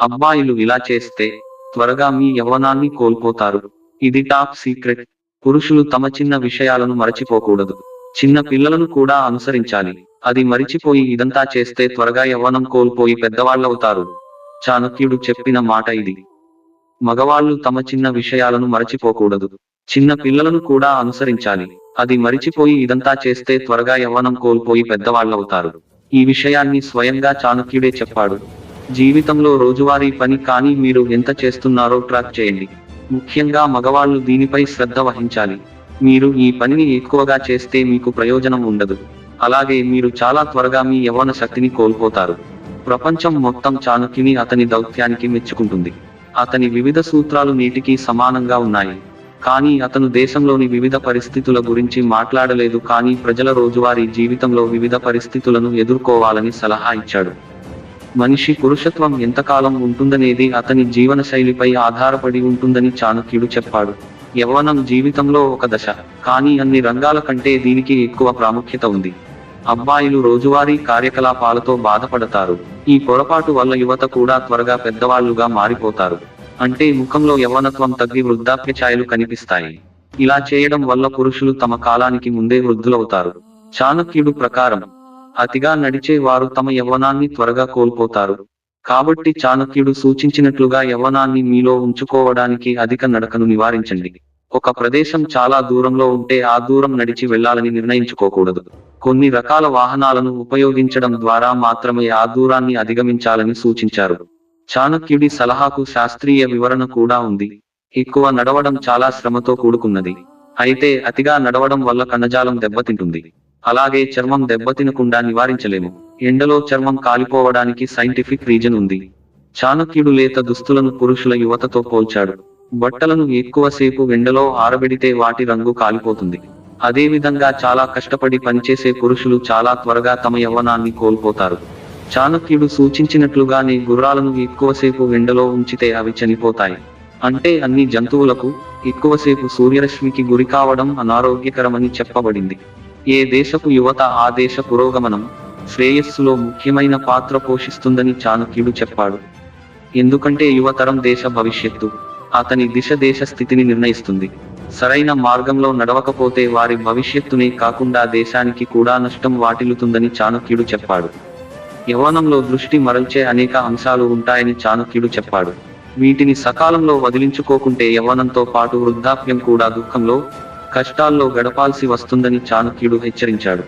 అబ్బాయిలు ఇలా చేస్తే త్వరగా మీ యవ్వనాన్ని కోల్పోతారు. ఇది టాప్ సీక్రెట్. పురుషులు తమ చిన్న విషయాలను మరచిపోకూడదు. చిన్న పిల్లలను కూడా అనుసరించాలి. అది మరిచిపోయి ఇదంతా చేస్తే త్వరగా యవ్వనం కోల్పోయి పెద్దవాళ్ళవుతారు చాణక్యుడు చెప్పిన మాట ఇది. మగవాళ్ళు తమ చిన్న విషయాలను మరచిపోకూడదు. చిన్న పిల్లలను కూడా అనుసరించాలి. అది మరిచిపోయి ఇదంతా చేస్తే త్వరగా యవ్వనం కోల్పోయి పెద్దవాళ్ళవుతారు ఈ విషయాన్ని స్వయంగా చాణక్యుడే చెప్పాడు. జీవితంలో రోజువారీ పని కానీ మీరు ఎంత చేస్తున్నారో ట్రాక్ చేయండి. ముఖ్యంగా మగవాళ్ళు దీనిపై శ్రద్ధ వహించాలి. మీరు ఈ పనిని ఎక్కువగా చేస్తే మీకు ప్రయోజనం ఉండదు. అలాగే మీరు చాలా త్వరగా మీ యవ్వన శక్తిని కోల్పోతారు. ప్రపంచం మొత్తం చాణక్యుని అతని దౌత్యానికి మెచ్చుకుంటుంది. అతని వివిధ సూత్రాలు నేటికి సమానంగా ఉన్నాయి. కానీ అతను దేశంలోని వివిధ పరిస్థితుల గురించి మాట్లాడలేదు కానీ ప్రజల రోజువారీ జీవితంలో వివిధ పరిస్థితులను ఎదుర్కోవాలని సలహా ఇచ్చాడు. మనిషి పురుషత్వం ఎంతకాలం ఉంటుందనేది అతని జీవన శైలిపై ఆధారపడి ఉంటుందని చాణక్యుడు చెప్పాడు. యవ్వనం జీవితంలో ఒక దశ కానీ అన్ని రంగాల కంటే దీనికి ఎక్కువ ప్రాముఖ్యత ఉంది. అబ్బాయిలు రోజువారీ కార్యకలాపాలతో బాధపడతారు. ఈ పొరపాటు వల్ల యువత కూడా త్వరగా పెద్దవాళ్ళుగా మారిపోతారు. అంటే ముఖంలో యవ్వనత్వం తగ్గి వృద్ధాప్య ఛాయలు కనిపిస్తాయి. ఇలా చేయడం వల్ల పురుషులు తమ కాలానికి ముందే వృద్ధులవుతారు. చాణక్యుడు ప్రకారం అతిగా నడిచే వారు తమ యవ్వనాన్ని త్వరగా కోల్పోతారు. కాబట్టి చాణక్యుడు సూచించినట్లుగా యవ్వనాన్ని మీలో ఉంచుకోవడానికి అధిక నడకను నివారించండి. ఒక ప్రదేశం చాలా దూరంలో ఉంటే ఆ దూరం నడిచి వెళ్ళాలని నిర్ణయించుకోకూడదు. కొన్ని రకాల వాహనాలను ఉపయోగించడం ద్వారా మాత్రమే ఆ దూరాన్ని అధిగమించాలని సూచించారు. చాణక్యుడి సలహాకు శాస్త్రీయ వివరణ కూడా ఉంది. ఎక్కువ నడవడం చాలా శ్రమతో కూడుకున్నది. అయితే అతిగా నడవడం వల్ల కణజాలం దెబ్బతింటుంది. అలాగే చర్మం దెబ్బతినకుండా నివారించలేము. ఎండలో చర్మం కాలిపోవడానికి సైంటిఫిక్ రీజన్ ఉంది. చాణక్యుడు లేత దుస్తులను పురుషుల యువతతో పోల్చాడు. బట్టలను ఎక్కువసేపు ఎండలో ఆరబెడితే వాటి రంగు కాలిపోతుంది. అదేవిధంగా చాలా కష్టపడి పనిచేసే పురుషులు చాలా త్వరగా తమ యవ్వనాన్ని కోల్పోతారు. చాణక్యుడు సూచించినట్లుగానే గుర్రాలను ఎక్కువసేపు ఎండలో ఉంచితే అవి చనిపోతాయి. అంటే అన్ని జంతువులకు ఎక్కువసేపు సూర్యరశ్మికి గురికావడం అనారోగ్యకరమని చెప్పబడింది. ఏ దేశపు యువత ఆ దేశ పురోగమనం శ్రేయస్సులో ముఖ్యమైన పాత్ర పోషిస్తుందని చాణక్యుడు చెప్పాడు. ఎందుకంటే యువతరం దేశ భవిష్యత్తు అతని దిశ దేశ స్థితిని నిర్ణయిస్తుంది. సరైన మార్గంలో నడవకపోతే వారి భవిష్యత్తునే కాకుండా దేశానికి కూడా నష్టం వాటిల్లుతుందని చాణక్యుడు చెప్పాడు. యవ్వనంలో దృష్టి మరల్చే అనేక అంశాలు ఉంటాయని చాణక్యుడు చెప్పాడు. వీటిని సకాలంలో వదిలించుకోకుంటే యవ్వనంతో పాటు వృద్ధాప్యం కూడా దుఃఖంలో కష్టాల్లో గడపాల్సి వస్తుందని చాణక్యుడు హెచ్చరించాడు.